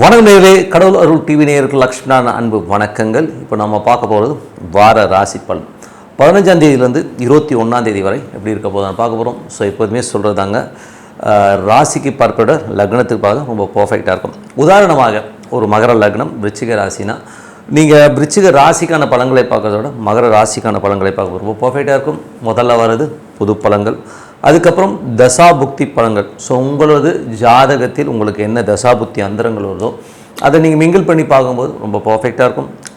வணக்கம் நேரே கடவுள் அருள் டிவி நேயருக்கு லக்ஷ்மணான அன்பு வணக்கங்கள். இப்போ நம்ம பார்க்க போகிறது வார ராசி பலன். பதினஞ்சாம் தேதியிலேருந்து இருபத்தி ஒன்றாம் தேதி வரை எப்படி இருக்க போதும் பார்க்க போகிறோம் ஸோ எப்போதுமே சொல்கிறதாங்க ராசிக்கு பார்ப்பட லக்னத்துக்கு பார்க்க ரொம்ப பர்ஃபெக்டாக இருக்கும். உதாரணமாக ஒரு மகர லக்னம் விருச்சிக ராசினா நீங்கள் விருச்சிக ராசிக்கான பழங்களை பார்க்கறதோட விட மகர ராசிக்கான பழங்களை பார்க்க ரொம்ப பர்ஃபெக்டாக இருக்கும். முதல்ல வர்றது புது பழங்கள். அதுக்கப்புறம் தசாபுக்தி பலன்கள். ஸோ உங்களது ஜாதகத்தில் உங்களுக்கு என்ன தசாபுக்தி அந்தரங்கள் வருதோ அதை நீங்கள் மிங்கிள் பண்ணி பார்க்கும்போது ரொம்ப பர்ஃபெக்டாக இருக்கும்.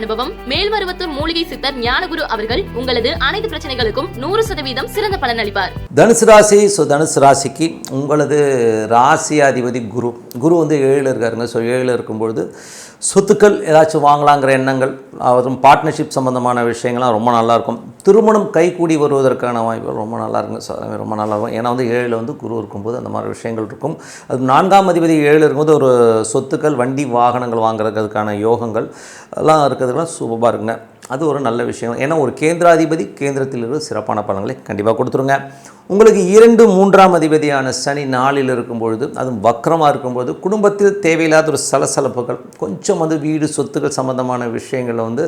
அனுபவம் மேல்மருவத்தூர் மூலிகை சித்தர் ஞானகுரு அவர்கள் உங்களது அனைத்து பிரச்சனைகளுக்கும் நூறு சதவீதம் சிறந்த பலன் அளிப்பார். தனுசு ராசி ஸோ தனுசு ராசிக்கு உங்களது ராசி அதிபதி குரு. குரு வந்து ஏழில் இருக்காருங்க. ஸோ ஏழில் இருக்கும்பொழுது சொத்துக்கள் ஏதாச்சும் வாங்கலாங்கிற எண்ணங்கள் அதுவும் பார்ட்னர்ஷிப் சம்மந்தமான விஷயங்கள்லாம் ரொம்ப நல்லாயிருக்கும் திருமணம் கைகூடி வருவதற்கான வாய்ப்புகள் ரொம்ப நல்லா இருக்குங்க சார் ரொம்ப நல்லா இருக்கும் ஏன்னா வந்து ஏழில் வந்து குரு இருக்கும்போது அந்த மாதிரி விஷயங்கள் இருக்கும். அது நான்காம் அதிபதி ஏழில் இருக்கும்போது ஒரு சொத்துக்கள் வண்டி வாகனங்கள் வாங்குறதுக்கான யோகங்கள் எல்லாம் இருக்கிறதுலாம் சூப்பராக இருக்குங்க. அது ஒரு நல்ல விஷயம். ஏன்னா ஒரு கேந்திராதிபதி கேந்திரத்தில் இருந்து சிறப்பான பலன்களை கண்டிப்பாக கொடுத்துருங்க. உங்களுக்கு இரண்டு மூன்றாம் அதிபதியான சனி நாளில் இருக்கும் பொழுது அதுவும் வக்கரமாக இருக்கும்போது குடும்பத்தில் தேவையில்லாத ஒரு சலசலப்புகள் கொஞ்சம் வந்து வீடு சொத்துக்கள் சம்மந்தமான விஷயங்களில் வந்து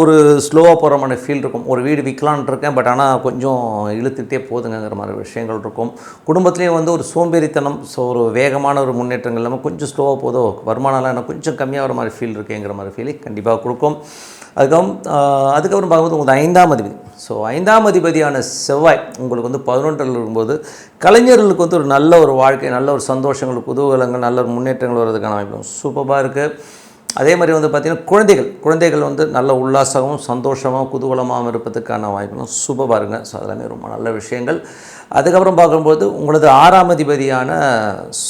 ஒரு ஸ்லோவாக போகிற மாதிரி ஃபீல் இருக்கும். ஒரு வீடு விற்கலான் இருக்கேன் பட் ஆனால் கொஞ்சம் இழுத்துக்கிட்டே போதுங்கிற மாதிரி விஷயங்கள் இருக்கும். குடும்பத்துலேயும் வந்து ஒரு சோம்பேறித்தனம் ஸோ ஒரு வேகமான ஒரு முன்னேற்றங்கள் இல்லாமல் கொஞ்சம் ஸ்லோவாக போதோ வருமானம்லாம் எனக்கு கொஞ்சம் கம்மியாக வர மாதிரி ஃபீல் இருக்குங்கிற மாதிரி ஃபீலை கண்டிப்பாக கொடுக்கும். அதுக்கப்புறம் அதுக்கப்புறம் பார்க்கும்போது உங்களுக்கு ஐந்தாம் அதிபதி. ஸோ ஐந்தாம் அதிபதியான செவ்வாய் உங்களுக்கு வந்து பதினொன்றில் இருக்கும்போது கலைஞர்களுக்கு வந்து ஒரு நல்ல ஒரு வாழ்க்கை நல்ல ஒரு சந்தோஷங்கள் குதூகலங்கள் நல்ல ஒரு முன்னேற்றங்கள் வர்றதுக்கான வாய்ப்பு சூப்பராக இருக்குது அதே மாதிரி வந்து பார்த்திங்கன்னா குழந்தைகள் குழந்தைகள் வந்து நல்ல உல்லாசமும் சந்தோஷமாகவும் குதூகலமாகவும் இருப்பதுக்கான வாய்ப்புகளும் சூப்பராக இருங்க ஸோ அதெல்லாமே ரொம்ப நல்ல விஷயங்கள். அதுக்கப்புறம் பார்க்கும்போது உங்களது ஆறாம் அதிபதியான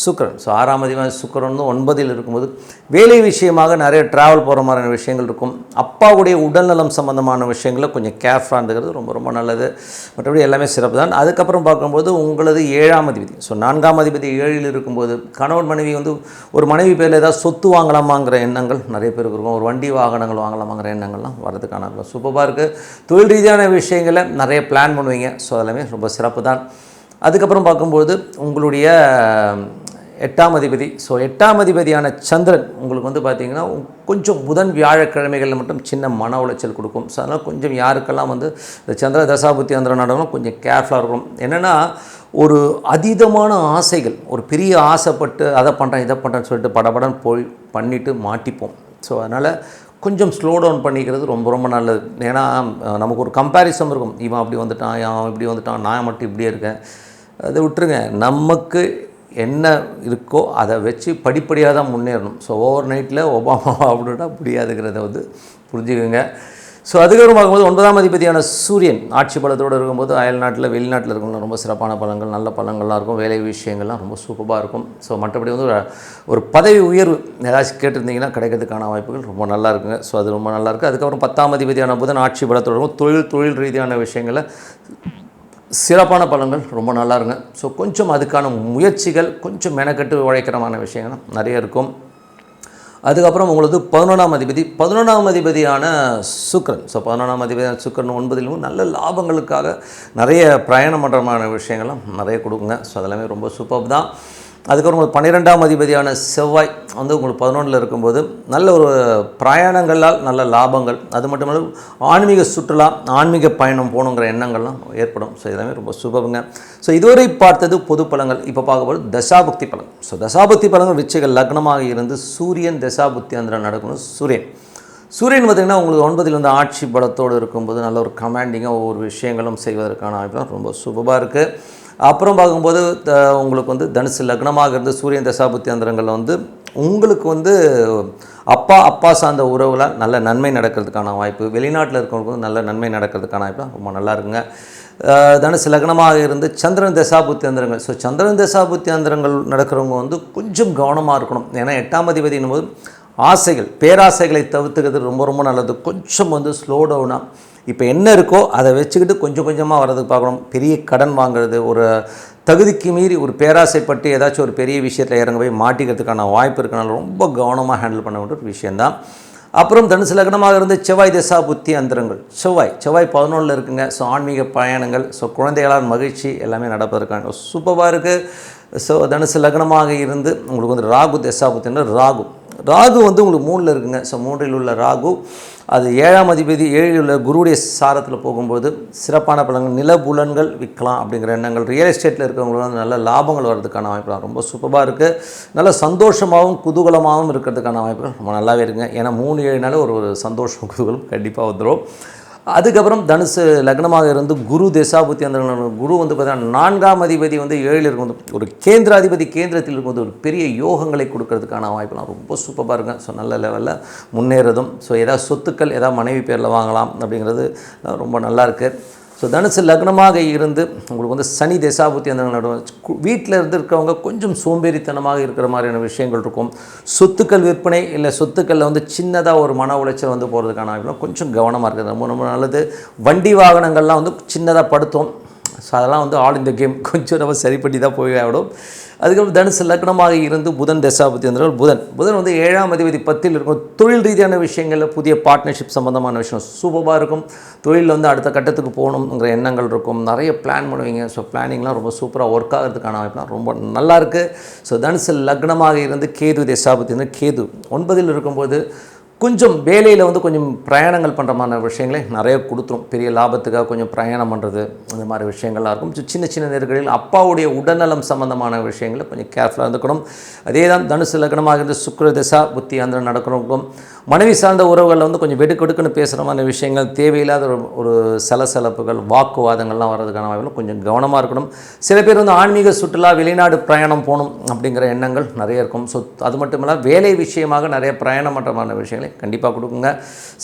சுக்கிரன். ஸோ ஆறாம் அதிபதியான சுக்கிரன் வந்து ஒன்பதில் இருக்கும்போது வேலை விஷயமாக நிறைய ட்ராவல் போகிற மாதிரியான விஷயங்கள் இருக்கும். அப்பாவுடைய உடல்நலம் சம்மந்தமான விஷயங்களை கொஞ்சம் கேர்ஃபுல்லாக இருந்துக்கிறது ரொம்ப ரொம்ப நல்லது. மற்றபடி எல்லாமே சிறப்பு தான். அதுக்கப்புறம் பார்க்கும்போது உங்களது ஏழாம் அதிபதி. ஸோ நான்காம் அதிபதி ஏழில் இருக்கும்போது கணவன் மனைவி வந்து ஒரு மனைவி பேரில் ஏதாவது சொத்து வாங்கலாமாங்கிற எண்ணங்கள் நிறைய பேருக்கு இருக்கும். ஒரு வண்டி வாகனங்கள் வாங்கலாமாங்கிற எண்ணங்கள்லாம் வரதுக்கான சூப்பராக இருக்குது தொழில் ரீதியான விஷயங்களை நிறைய பிளான் பண்ணுவீங்க. ஸோ அதெல்லாமே ரொம்ப சிறப்பு தான். அதுக்கப்புறம் பார்க்கும்பொழுது உங்களுடைய எட்டாம் அதிபதி ஸோ எட்டாம் அதிபதியான சந்திரன் உங்களுக்கு வந்து பார்த்திங்கன்னா கொஞ்சம் புதன் வியாழக்கிழமைகளில் மட்டும் சின்ன மன உளைச்சல் கொடுக்கும். ஸோ அதனால் கொஞ்சம் யாருக்கெல்லாம் வந்து இந்த சந்திர தசாபுத்தி அந்த நடனம் கொஞ்சம் கேர்ஃபுல்லாக இருக்கும் என்னென்னா ஒரு அதீதமான ஆசைகள் ஒரு பெரிய ஆசைப்பட்டு அதை பண்ணுறேன் இதை பண்ணுறேன்னு சொல்லிட்டு படபடன்னு போய் பண்ணிவிட்டு மாட்டிப்போம். ஸோ அதனால் கொஞ்சம் ஸ்லோ டவுன் பண்ணிக்கிறது ரொம்ப ரொம்ப நல்லது. ஏன்னா நமக்கு ஒரு கம்பேரிசன் இருக்கும். இவன் அப்படி வந்துட்டான் அவன் இப்படி வந்துட்டான் நான் மட்டும் இப்படியே இருக்கேன். அதை விட்டுருங்க. நமக்கு என்ன இருக்கோ அதை வச்சு படிப்படியாக தான் முன்னேறணும். ஸோ ஓவர் நைட்டில் ஒபாமா அப்படின்னா முடியாதுங்கிறத வந்து புரிஞ்சுக்கோங்க. ஸோ அதுக்கப்புறம் பார்க்கும்போது ஒன்பதாம் அதிபதியான சூரியன் ஆட்சி பலத்தோடு இருக்கும்போது அயல் நாட்டில் வெளிநாட்டில் இருக்கவங்க ரொம்ப சிறப்பான பலங்கள் நல்ல பலங்கள்லாம் இருக்கும். வேலை விஷயங்கள்லாம் ரொம்ப சூப்பராக இருக்கும். ஸோ மற்றபடி வந்து ஒரு ஒரு பதவி உயர்வு ஏதாச்சும் கேட்டிருந்தீங்கன்னா கிடைக்கிறதுக்கான வாய்ப்புகள் ரொம்ப நல்லா இருக்குங்க. ஸோ அது ரொம்ப நல்லா இருக்குது அதுக்கப்புறம் பத்தாம் அதிபதியான புதன் ஆட்சி பலத்தோடு இருக்கும். தொழில் தொழில் ரீதியான விஷயங்களை சிறப்பான பலன்கள் ரொம்ப நல்லா இருங்க. ஸோ கொஞ்சம் அதுக்கான முயற்சிகள் கொஞ்சம் மெனக்கட்டு உழைக்கிறமான விஷயங்கள் நிறைய இருக்கும். அதுக்கப்புறம் உங்களது பதினொன்றாம் அதிபதி. பதினொன்றாம் அதிபதியான சுக்கிரன். ஸோ பதினொன்றாம் அதிபதியான சுக்கரன் ஒன்பதிலும் நல்ல லாபங்களுக்காக நிறைய பிரயாணம் பண்ணுறமான விஷயங்கள்லாம் நிறைய கொடுக்குங்க. ஸோ அதெல்லாமே ரொம்ப சூப்பர் தான். அதுக்கப்புறம் உங்களுக்கு பன்னிரெண்டாம் அதிபதியான செவ்வாய் வந்து உங்களுக்கு பதினொன்றில் இருக்கும்போது நல்ல ஒரு பிரயாணங்களால் நல்ல லாபங்கள். அது மட்டும் இல்லாமல் ஆன்மீக சுற்றுலா ஆன்மீக பயணம் போகணுங்கிற எண்ணங்கள்லாம் ஏற்படும். ஸோ இதெல்லாமே ரொம்ப சுபங்க. ஸோ இதுவரை பார்த்தது பொது பலங்கள். இப்போ பார்க்கும்போது தசாபக்தி பலன். ஸோ தசாபக்தி பலங்கள் விச்சைகள் லக்னமாக இருந்து சூரியன் தசாபக்தி அந்த நடக்கணும் சூரியன். சூரியன் பார்த்திங்கன்னா உங்களுக்கு ஒன்பதில் வந்து ஆட்சி பலத்தோடு இருக்கும்போது நல்ல ஒரு கமாண்டிங்காக ஒவ்வொரு விஷயங்களும் செய்வதற்கான வாய்ப்புலாம் ரொம்ப சுபமாக இருக்குது அப்புறம் பார்க்கும்போது த- உங்களுக்கு வந்து தனுசு லக்னமாக இருந்து சூரியன் தசாபுத்தி அந்தரங்களில் வந்து உங்களுக்கு வந்து அப்பா அப்பா சார்ந்த உறவில் நல்ல நன்மை நடக்கிறதுக்கான வாய்ப்பு வெளிநாட்டில் இருக்கிறவங்களுக்கு நல்ல நன்மை நடக்கிறதுக்கான வாய்ப்பு ரொம்ப நல்லா இருக்குங்க. தனுசு லக்னமாக இருந்து சந்திரன் தசாபுத்தி அந்தரங்கள். ஸோ சந்திரன் தசாபுத்தி அந்தரங்கள் நடக்கிறவங்க வந்து கொஞ்சம் கவனமாக இருக்கணும். ஏன்னா எட்டாம் அதிபதினும் போது ஆசைகள் பேராசைகளை தவிர்த்துக்கிறது ரொம்ப ரொம்ப நல்லது. கொஞ்சம் வந்து ஸ்லோ டவுனாக இப்போ என்ன இருக்கோ அதை வச்சுக்கிட்டு கொஞ்சம் கொஞ்சமாக வர்றதுக்கு பார்க்கணும். பெரிய கடன் வாங்குறது ஒரு தகுதிக்கு மீறி ஒரு பேராசைப்பட்டு ஏதாச்சும் ஒரு பெரிய விஷயத்தில் இறங்க போய் மாட்டிக்கிறதுக்கான வாய்ப்பு இருக்கனால ரொம்ப கவனமாக ஹேண்டில் பண்ண வேண்டிய ஒரு விஷயந்தான் அப்புறம் தனுசு லக்னமாக இருந்து செவ்வாய் திசா புத்தி அந்தரங்கள். செவ்வாய் செவ்வாய் பதினொன்றில் இருக்குங்க. ஸோ ஆன்மீக பயணங்கள் ஸோ குழந்தைகளால் மகிழ்ச்சி எல்லாமே நடப்பதற்கான சூப்பராக இருக்குது ஸோ தனுசு லக்னமாக இருந்து உங்களுக்கு வந்து ராகு திசா புத்தின்ற ராகு. ராகு வந்து உங்களுக்கு மூணில் இருக்குங்க. ஸோ மூன்றில் உள்ள ராகு அது ஏழாம் அதிபதி ஏழில் உள்ள குருவுடைய சாரத்தில் போகும்போது சிறப்பான பலன்கள் நிலபுலன்கள் விற்கலாம் அப்படிங்கிற எண்ணங்கள் ரியல் எஸ்டேட்டில் இருக்கிறவங்களுக்கு வந்து நல்ல லாபங்கள் வர்றதுக்கான வாய்ப்புலாம் ரொம்ப சூப்பராக இருக்குது நல்ல சந்தோஷமாகவும் குதூகலமாகவும் இருக்கிறதுக்கான வாய்ப்புகள் ரொம்ப நல்லாவே இருக்குங்க. ஏன்னா மூணு ஏழுனால ஒரு ஒரு சந்தோஷம் குதூகலம் கண்டிப்பாக வந்துடும் அதுக்கப்புறம் தனுசு லக்னமாக இருந்து குரு தேசாபுத்தி அந்த குரு வந்து பார்த்தீங்கன்னா நான்காம் அதிபதி வந்து ஏழில் இருக்கும் ஒரு கேந்திராதிபதி கேந்திரத்தில் இருக்கும்போது ஒரு பெரிய யோகங்களை கொடுக்கறதுக்கான வாய்ப்புலாம் ரொம்ப சூப்பராக இருக்கும். ஸோ நல்ல லெவலில் முன்னேறதும். ஸோ எதாவது சொத்துக்கள் எதாவது மனைவி பேரில் வாங்கலாம் அப்படிங்கிறது ரொம்ப நல்லா இருக்குது ஸோ தனுசு லக்னமாக இருந்து உங்களுக்கு வந்து சனி தேசாபுத்தி அந்த நடுவு வீட்டில் இருந்து இருக்கிறவங்க கொஞ்சம் சோம்பேறித்தனமாக இருக்கிற மாதிரியான விஷயங்கள் இருக்கும். சொத்துக்கள் விற்பனை இல்லை சொத்துக்களில் வந்து சின்னதாக ஒரு மன உளைச்சல் வந்து போகிறதுக்கான கொஞ்சம் கவனமாக இருக்குது ரொம்ப ரொம்ப நல்லது. வண்டி வாகனங்கள்லாம் வந்து சின்னதாக படுத்தோம். ஸோ அதெல்லாம் வந்து ஆல் இந்த கேம். கொஞ்சம் நம்ம சரி பண்ணி தான் போய் ஆகிடும் அதுக்கப்புறம் தனுசு லக்னமாக இருந்து புதன் தசாபதி என்றால் புதன் புதன் வந்து ஏழாம் அதிபதி பத்தில் இருக்கும். தொழில் ரீதியான விஷயங்களில் புதிய பார்ட்னர்ஷிப் சம்மந்தமான விஷயம் சூப்பராக இருக்கும். தொழிலில் வந்து அடுத்த கட்டத்துக்கு போகணுங்கிற எண்ணங்கள் இருக்கும். நிறைய பிளான் பண்ணுவீங்க. ஸோ பிளானிங்லாம் ரொம்ப சூப்பராக ஒர்க் ஆகிறதுக்கான வாய்ப்புலாம் ரொம்ப நல்லா இருக்குது ஸோ தனுசு லக்னமாக இருந்து கேது தசாபதி கேது ஒன்பதில் இருக்கும்போது கொஞ்சம் வேலையில் வந்து கொஞ்சம் பிரயாணங்கள் பண்ணுற மாதிரி விஷயங்களை நிறைய கொடுத்துரும். பெரிய லாபத்துக்காக கொஞ்சம் பிரயாணம் பண்ணுறது இந்த மாதிரி விஷயங்கள்லாம் இருக்கும். சின்ன சின்ன நெருக்கடிகள் அப்பாவுடைய உடல்நலம் சம்மந்தமான விஷயங்களை கொஞ்சம் கேர்ஃபுல்லாக இருந்துக்கணும். அதே தான் தனுசு லக்னமாக இருந்து சுக்கர திசா புத்தி அந்த நடக்கிறவங்களுக்கும் மனைவி சார்ந்த உறவுகளில் வந்து கொஞ்சம் வெடுக்கெடுக்குன்னு பேசுகிற மாதிரி விஷயங்கள் தேவையில்லாத ஒரு ஒரு சலசலப்புகள் வாக்குவாதங்கள்லாம் வர்றதுக்கான வாய்ப்புகள் கொஞ்சம் கவனமாக இருக்கணும். சில பேர் வந்து ஆன்மீக சுற்றுலா வெளிநாடு பிரயாணம் போகணும் அப்படிங்கிற எண்ணங்கள் நிறைய இருக்கும். ஸோ அது மட்டும் இல்லாமல் வேலை விஷயமாக நிறைய பிரயாணம் பண்ணுறமான விஷயங்களை கண்டிப்பாக கொடுக்குங்க.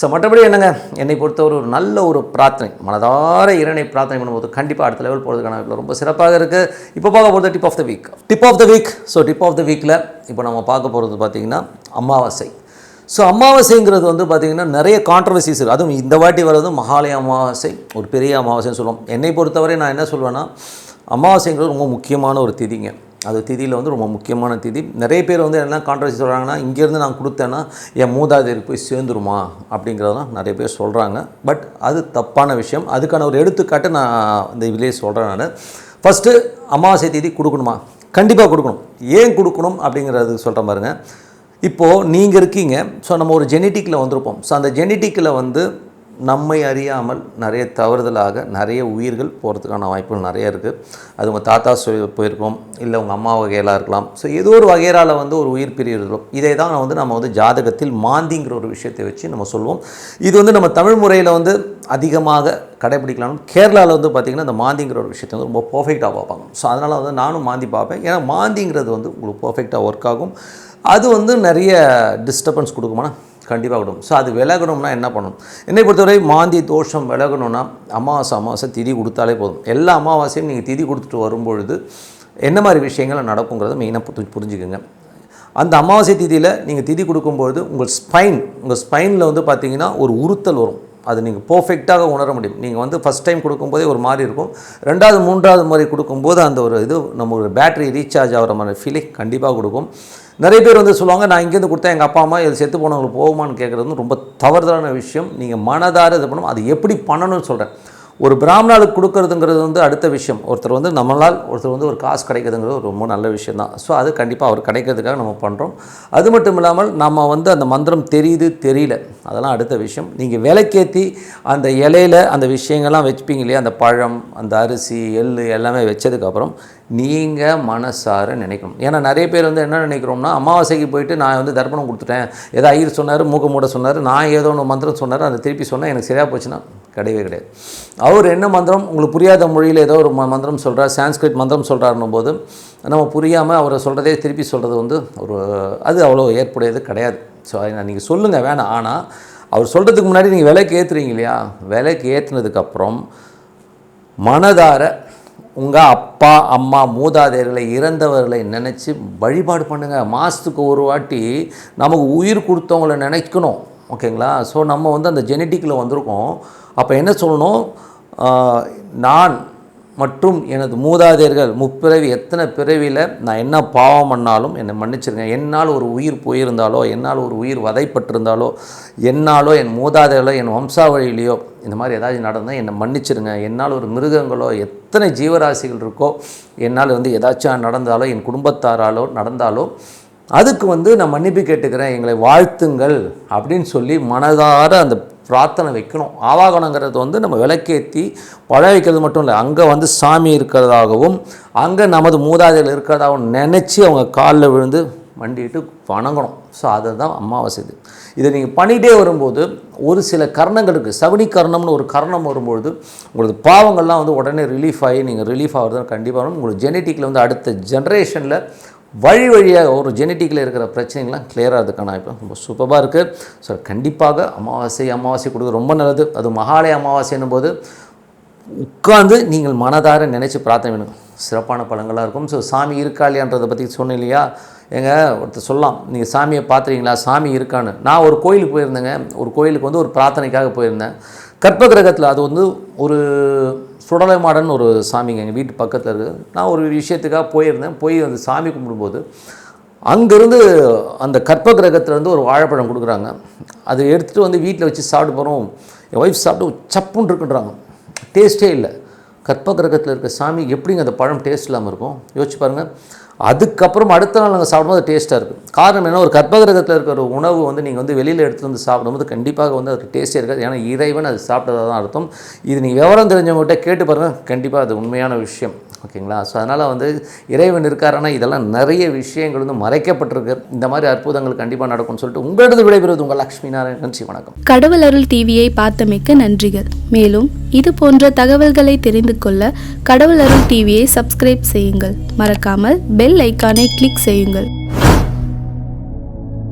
ஸோ மற்றபடி என்னங்க? என்னை பொறுத்தவரை ஒரு நல்ல ஒரு பிரார்த்தனை மனதார இறைனை பிரார்த்தனை பண்ணும்போது கண்டிப்பாக அடுத்த லெவல் போகிறதுக்கான வாய்ப்புகள் ரொம்ப சிறப்பாக இருக்குது இப்போ பார்க்க போகிறது tip of the week tip of the week so tip of the வீக்கில் இப்போ நம்ம பார்க்க போகிறது பார்த்திங்கன்னா அமாவாசை. ஸோ அமாவாசைங்கிறது வந்து பார்த்திங்கன்னா நிறைய கான்ட்ரவர்சிஸ் இருக்குது அதுவும் இந்த வாட்டி வர்றது மகாலய அமாவாசை ஒரு பெரிய அமாவாசைன்னு சொல்லுவோம். என்னை பொறுத்தவரை நான் என்ன சொல்லுவேன்னா அமாவாசைங்கிறது ரொம்ப முக்கியமான ஒரு திதிங்க. அது திதியில் வந்து ரொம்ப முக்கியமான திதி. நிறைய பேர் வந்து என்ன கான்ட்ரவர்சி சொல்கிறாங்கன்னா இங்கேருந்து நான் கொடுத்தேன்னா என் மூதாதையருக்கு போய் சேர்ந்துருமா? அப்படிங்கிறதெல்லாம் நிறைய பேர் சொல்கிறாங்க பட் அது தப்பான விஷயம். அதுக்கான ஒரு எடுத்துக்காட்டு நான் இந்த இதுலேயே சொல்கிறேன் நான். ஃபஸ்ட்டு அமாவாசை திதி கொடுக்கணுமா? கண்டிப்பாக கொடுக்கணும். ஏன் கொடுக்கணும் அப்படிங்கிறது சொல்கிற பாருங்க. இப்போது நீங்கள் இருக்கீங்க. ஸோ நம்ம ஒரு ஜெனட்டிக்கில் வந்திருப்போம். ஸோ அந்த ஜெனட்டிக்கில் வந்து நம்மை அறியாமல் நிறைய தவறுதலாக நிறைய உயிர்கள் போகிறதுக்கான வாய்ப்புகள் நிறைய இருக்குது அது உங்கள் தாத்தா சொல்லி போயிருக்கோம். இல்லை உங்கள் அம்மா வகையெல்லாம் இருக்கலாம். ஸோ ஏதோ ஒரு வகையரால் வந்து ஒரு உயிர் பிரியிருக்கும் இதை தான் வந்து நம்ம வந்து ஜாதகத்தில் மாந்திங்கிற ஒரு விஷயத்தை வச்சு நம்ம சொல்லுவோம் இது வந்து நம்ம தமிழ் முறையில் வந்து அதிகமாக கடைபிடிக்கலாம் கேரளாவில் வந்து பார்த்திங்கன்னா இந்த மாந்திங்கிற ஒரு விஷயத்தை வந்து ரொம்ப பர்ஃபெக்டாக பார்ப்பாங்க. ஸோ அதனால் வந்து நானும் மாந்தி பார்ப்பேன். ஏன்னா மாந்திங்கிறது வந்து உங்களுக்கு பர்ஃபெக்டாக ஒர்க் ஆகும். அது வந்து நிறைய டிஸ்டர்பன்ஸ் கொடுக்குமானா கண்டிப்பாக கொடுக்கும் ஸோ அது விலகணும்னா என்ன பண்ணணும்? என்னை பொறுத்தவரை மாந்தி தோஷம் விலகணும்னா அமாவாசை அமாவாசை திதி கொடுத்தாலே போதும். எல்லா அமாவாசையும் நீங்கள் திதி கொடுத்துட்டு வரும்பொழுது என்ன மாதிரி விஷயங்கள் நடக்குங்கிறத மெயினாக புரிஞ்சுக்கோங்க புரிஞ்சுக்குங்க. அந்த அமாவாசை திதியில் நீங்கள் திதி கொடுக்கும்பொழுது உங்கள் ஸ்பைன் உங்கள் ஸ்பைனில் வந்து பார்த்தீங்கன்னா ஒரு உறுத்தல் வரும். அது நீங்கள் பர்ஃபெக்டாக உணர முடியும். நீங்கள் வந்து ஃபஸ்ட் டைம் கொடுக்கும்போதே ஒரு மாதிரி இருக்கும். ரெண்டாவது மூன்றாவது முறை கொடுக்கும்போது அந்த ஒரு இது நம்ம ஒரு பேட்டரி ரீசார்ஜ் ஆகிற மாதிரி ஃபீலிங் கண்டிப்பாக கொடுக்கும். நிறைய பேர் வந்து சொல்லுவாங்க நான் இங்கேருந்து கொடுத்தா எங்கள் அப்பா அம்மா இது செத்து போனவங்களுக்கு போகுமான்னு கேட்குறது வந்து ரொம்ப தவறுதலான விஷயம். நீங்கள் மனதார இது பண்ணணும் அது எப்படி பண்ணணும்னு சொல்கிறேன் ஒரு பிராமணாளுக்கு கொடுக்கறதுங்கிறது வந்து அடுத்த விஷயம். ஒருத்தர் வந்து நம்மளால் ஒருத்தர் வந்து ஒரு காசு கிடைக்கிறதுங்கிறது ரொம்ப நல்ல விஷயம் தான். ஸோ அது கண்டிப்பாக அவர் கிடைக்கிறதுக்காக நம்ம பண்ணுறோம் அது மட்டும் இல்லாமல் நம்ம வந்து அந்த மந்திரம் தெரியுது தெரியல. அதெல்லாம் அடுத்த விஷயம். நீங்கள் விலைக்கேற்றி அந்த இலையில அந்த விஷயங்கள்லாம் வச்சுப்பீங்க இல்லையா? அந்த பழம் அந்த அரிசி எள் எல்லாமே வச்சதுக்கப்புறம் நீங்கள் மனசார நினைக்கணும். ஏன்னா நிறைய பேர் வந்து என்ன நினைக்கிறோம்னா அமாவாசைக்கு போயிட்டு நான் வந்து தர்ப்பணம் கொடுத்துட்டேன். ஏதோ ஐயர் சொன்னார் மூக்க மூட சொன்னார் நான் ஏதோ ஒன்று மந்திரம் சொன்னார் அதை திருப்பி சொன்னால் எனக்கு சரியாக போச்சுன்னா கிடையவே கிடையாது. அவர் என்ன மந்திரம் உங்களுக்கு புரியாத மொழியில் ஏதோ ஒரு ம- மந்திரம் சொல்கிறார் சான்ஸ்கிரிட் மந்திரம் சொல்கிறாருன்னும் போது நம்ம புரியாமல் அவரை சொல்கிறதே திருப்பி சொல்கிறது வந்து ஒரு அது அவ்வளோ ஏற்புடையது கிடையாது. ஸோ அதை நீங்கள் சொல்லுங்கள் வேணாம். ஆனால் அவர் சொல்கிறதுக்கு முன்னாடி நீங்கள் விலைக்கு ஏற்றுறீங்க இல்லையா? விலைக்கு ஏற்றுனதுக்கப்புறம் மனதார உங்கள் அப்பா அம்மா மூதாதையர்களை இறந்தவர்களை நினச்சி வழிபாடு பண்ணுங்கள் மாதத்துக்கு ஒரு வாட்டி நமக்கு உயிர் கொடுத்தவங்கள நினைக்கணும். ஓகேங்களா? ஸோ நம்ம வந்து அந்த ஜெனட்டிக்கில் வந்திருக்கோம். அப்போ என்ன சொல்லணும்? நான் மற்றும் எனது மூதாதையர்கள் முப்பிறவி எத்தனை பிறவியில் நான் என்ன பாவம் பண்ணாலும் என்னை மன்னிச்சிருங்க. என்னால் ஒரு உயிர் போயிருந்தாலோ என்னால் ஒரு உயிர் வதைப்பட்டிருந்தாலோ என்னாலோ என் மூதாதையர்களோ என் வம்சாவழியிலையோ இந்த மாதிரி ஏதாச்சும் நடந்தால் என்னை மன்னிச்சிருங்க. என்னால் ஒரு மிருகங்களோ எத்தனை ஜீவராசிகள் இருக்கோ என்னால் வந்து ஏதாச்சும் நடந்தாலோ என் குடும்பத்தாராலோ நடந்தாலோ அதுக்கு வந்து நான் மன்னிப்பு கேட்டுக்கிறேன் எங்களை வாழ்த்துங்கள் அப்படின்னு சொல்லி மனதார அந்த பிரார்த்தனை வைக்கணும். ஆவாகனங்கிறது வந்து நம்ம விளக்கேற்றி பழ வைக்கிறது மட்டும் இல்லை அங்கே வந்து சாமி இருக்கிறதாகவும் அங்கே நமது மூதாதையில் இருக்கிறதாகவும் நினச்சி அவங்க காலில் விழுந்து மண்டிட்டு வணங்கணும். ஸோ அதுதான் அமாவாசை இது இதை நீங்கள் பண்ணிகிட்டே வரும்போது ஒரு சில கர்ணங்கள் இருக்குது சகுனி கரணம்னு ஒரு கரணம் வரும்பொழுது உங்களுக்கு பாவங்கள்லாம் வந்து உடனே ரிலீஃப் ஆகி நீங்கள் ரிலீஃப் ஆகிறது கண்டிப்பாக வரும். உங்களுக்கு ஜெனட்டிக்கில் வந்து அடுத்த ஜென்ரேஷனில் வழி வழியாக ஒரு ஜெனட்டிக்கில் இருக்கிற பிரச்சனைகள்லாம் clear அதுக்கான இப்போ ரொம்ப சூப்பராக இருக்குது ஸோ கண்டிப்பாக அமாவாசை அமாவாசை கொடுக்க ரொம்ப நல்லது. அது மகாலய அமாவாசைன்னும் போது உட்காந்து நீங்கள் மனதார நினச்சி பிரார்த்தனை வேணும் சிறப்பான பலங்களாக இருக்கும். ஸோ சாமி இருக்கா இல்லையான்றதை பற்றி சொன்னேன் இல்லையா? எங்க ஒருத்தர் சொல்லலாம். நீங்கள் சாமியை பார்த்துறீங்களா? சாமி இருக்கான்னு. நான் ஒரு கோயிலுக்கு போயிருந்தேங்க. ஒரு கோயிலுக்கு வந்து ஒரு பிரார்த்தனைக்காக போயிருந்தேன். கற்ப கிரகத்தில் அது வந்து ஒரு சுடலைமாடன் ஒரு சாமிங்க எங்கள் வீட்டு பக்கத்தில் இருக்குது. நான் ஒரு விஷயத்துக்காக போயிருந்தேன். போய் அந்த சாமி கும்பிடும்போது அங்கேருந்து அந்த கற்ப கிரகத்துலேருந்து ஒரு வாழைப்பழம் கொடுக்குறாங்க. அதை எடுத்துகிட்டு வந்து வீட்டில் வச்சு சாப்பிட்டு போகிறோம் என் ஒய்ஃப் சாப்பிட்டு சப்புன்னு இருக்குன்றாங்க. டேஸ்ட்டே இல்லை. கற்ப கிரகத்தில் இருக்க சாமி எப்படிங்க அந்த பழம் டேஸ்ட் இல்லாமல் இருக்கும்? யோசிச்சு பாருங்கள் அதுக்கப்புறம் அடுத்த நாள் நாங்கள் சாப்பிடும்போது டேஸ்ட்டாக இருக்குது காரணம் என்ன ஒரு கற்ப கிரகத்தில் இருக்கிற ஒரு உணவு வந்து நீங்கள் வந்து வெளியில் எடுத்து வந்து சாப்பிடும்போது கண்டிப்பாக வந்து அது டேஸ்ட்டே இருக்காது. ஏன்னா இறைவன் அது சாப்பிட்டதாக தான் அர்த்தம். இது நீங்கள் விவரம் தெரிஞ்சவங்ககிட்ட கேட்டு பாருங்கள் கண்டிப்பாக அது உண்மையான விஷயம். ஓகேங்களா? ஸோ அதனால் வந்து இறைவன் இருக்காருன்னா இதெல்லாம் நிறைய விஷயங்கள் வந்து மறைக்கப்பட்டிருக்கு. இந்த மாதிரி அற்புதங்கள் கண்டிப்பாக நடக்கும்னு சொல்லிட்டு உங்களது விடைபெறுவது உங்கள் லக்ஷ்மி நாராயணன். நன்றி வணக்கம். கடவுள் அருள் டிவியை பார்த்தமைக்க நன்றிகள். மேலும் இது போன்ற தகவல்களை தெரிந்து கொள்ள கடவுள் அருள் டிவியை சப்ஸ்கிரைப் செய்யுங்கள். மறக்காமல் பெல் ஐக்கானை கிளிக் செய்யுங்கள்.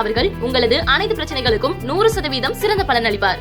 அவர்கள் உங்களது அனைத்து பிரச்சனைகளுக்கும் நூறு சதவீதம் சிறந்த பலன் அளிப்பார்.